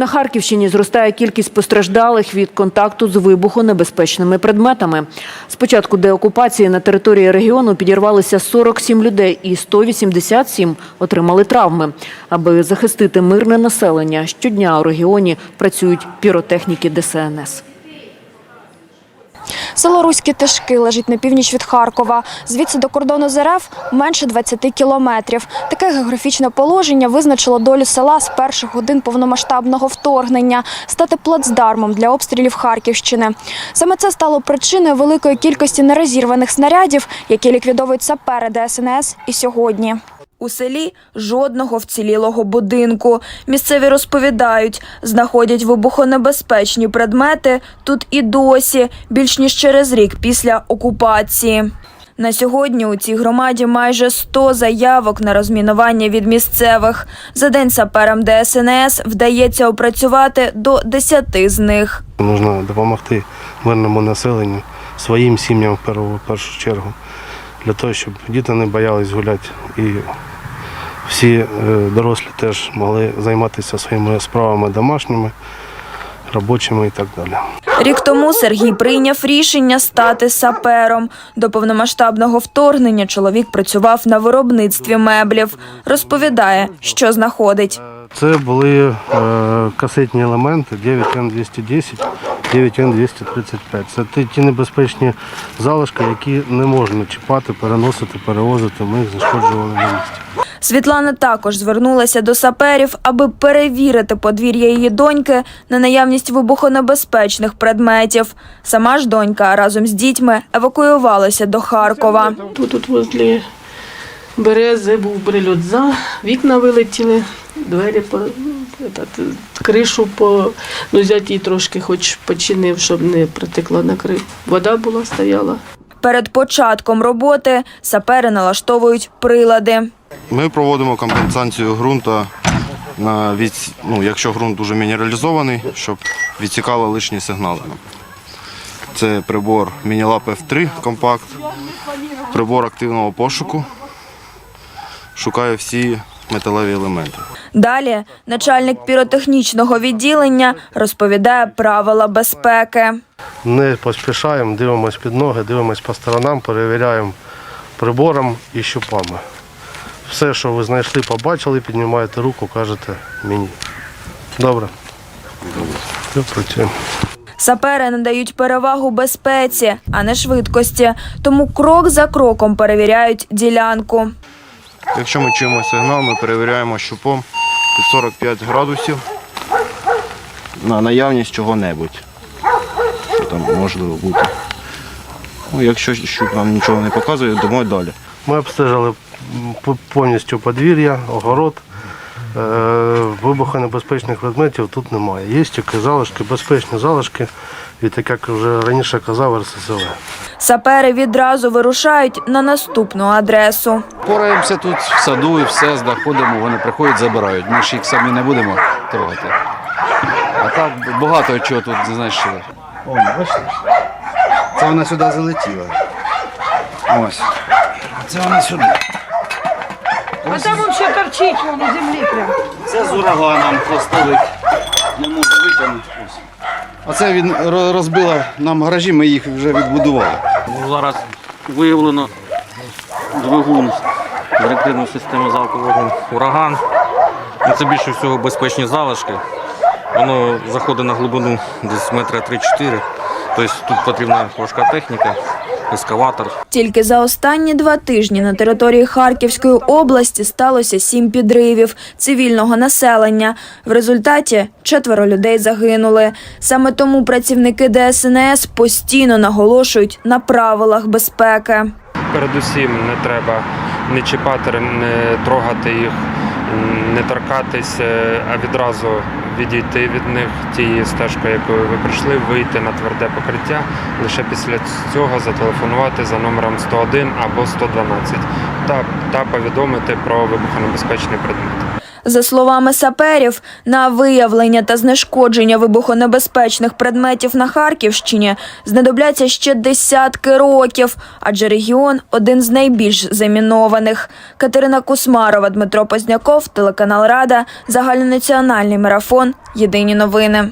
На Харківщині зростає кількість постраждалих від контакту з вибухонебезпечними предметами. З початку деокупації на території регіону підірвалися 47 людей і 187 отримали травми. Аби захистити мирне населення, щодня у регіоні працюють піротехніки ДСНС. Село Руські Тишки лежить на північ від Харкова. Звідси до кордону з РФ менше 20 кілометрів. Таке географічне положення визначило долю села з перших годин повномасштабного вторгнення стати плацдармом для обстрілів Харківщини. Саме це стало причиною великої кількості нерозірваних снарядів, які ліквідовують сапери ДСНС і сьогодні. У селі жодного вцілілого будинку. Місцеві розповідають, знаходять вибухонебезпечні предмети тут і досі, більш ніж через рік після окупації. На сьогодні у цій громаді майже 100 заявок на розмінування від місцевих. За день саперам ДСНС вдається опрацювати до 10 з них. Нужно допомогти мирному населенню, своїм сім'ям в першу чергу, для того, щоб діти не боялись гуляти і всі е, дорослі теж могли займатися своїми справами домашніми, робочими і так далі. Рік тому Сергій прийняв рішення стати сапером. До повномасштабного вторгнення чоловік працював на виробництві меблів. Розповідає, що знаходить. Це були е, касетні елементи 9Н210, 9Н235. Це ті, ті небезпечні залишки, які не можна чіпати, переносити, перевозити. Ми їх знешкоджували на місці. Світлана також звернулася до саперів, аби перевірити подвір'я її доньки на наявність вибухонебезпечних предметів. Сама ж донька разом з дітьми евакуювалася до Харкова. Тут, тут возле берези був прильот за, вікна вилетіли, двері по кришу по ну зять її трошки хоч починив, щоб не притекла на крив. Вода була, стояла. Перед початком роботи сапери налаштовують прилади. Ми проводимо компенсацію ґрунту, на від, ну, якщо ґрунт дуже мінералізований, щоб відсікало лишні сигнали. Це прибор Мінілап F3 компакт, прибор активного пошуку. Шукає всі металеві елементи. Далі начальник піротехнічного відділення розповідає правила безпеки. Не поспішаємо, дивимось під ноги, дивимось по сторонам, перевіряємо прибором і щупами. Все, що ви знайшли, побачили, піднімаєте руку, кажете мені. Добре. Працюємо. Сапери надають перевагу безпеці, а не швидкості, тому крок за кроком перевіряють ділянку. Якщо ми чуємо сигнал, ми перевіряємо щупом під 45 градусів на наявність чого-небудь. Що там можливо бути. Ну, якщо щуп нам нічого не показує, йдемо далі. Ми обстежили повністю подвір'я, огород. Е, Вибухонебезпечних предметів тут немає. Є тільки залишки, безпечні залишки від, як вже раніше казав, РССВ. Сапери відразу вирушають на наступну адресу. Пораємося тут в саду і все, знаходимо, вони приходять, забирають. Ми ж їх самі не будемо трогати. А так багато чого тут знайшли. О, бачите? Це вона сюди залетіла. Ось. Це вона сюди. А там взагалі торчить воно землі прям. Це з ураганом хвостовик. Не можу витягнути. Ось. Оце він ро- розбила нам гаражі, ми їх вже відбудували. Зараз виявлено двигун з реактивної системи залпового ураган. Ну, Це більше всього безпечні залишки. Воно заходить на глибину десь метра 3-4. Тобто тут потрібна важка техніка, ескаватор. Тільки за останні два тижні на території Харківської області сталося сім підривів цивільного населення. В результаті четверо людей загинули. Саме тому працівники ДСНС постійно наголошують на правилах безпеки. Передусім не треба не чіпати, не трогати їх, не торкатись, е, а відразу відійти від них тією стежкою, якою ви прийшли, вийти на тверде покриття. Лише після цього зателефонувати за номером 101 або 112 та, та повідомити про вибухонебезпечний предмет. За словами саперів, на виявлення та знешкодження вибухонебезпечних предметів на Харківщині знадобляться ще десятки років, адже регіон один з найбільш замінованих. Катерина Кусмарова, Дмитро Позняков, телеканал Рада, загальнонаціональний марафон. Єдині новини.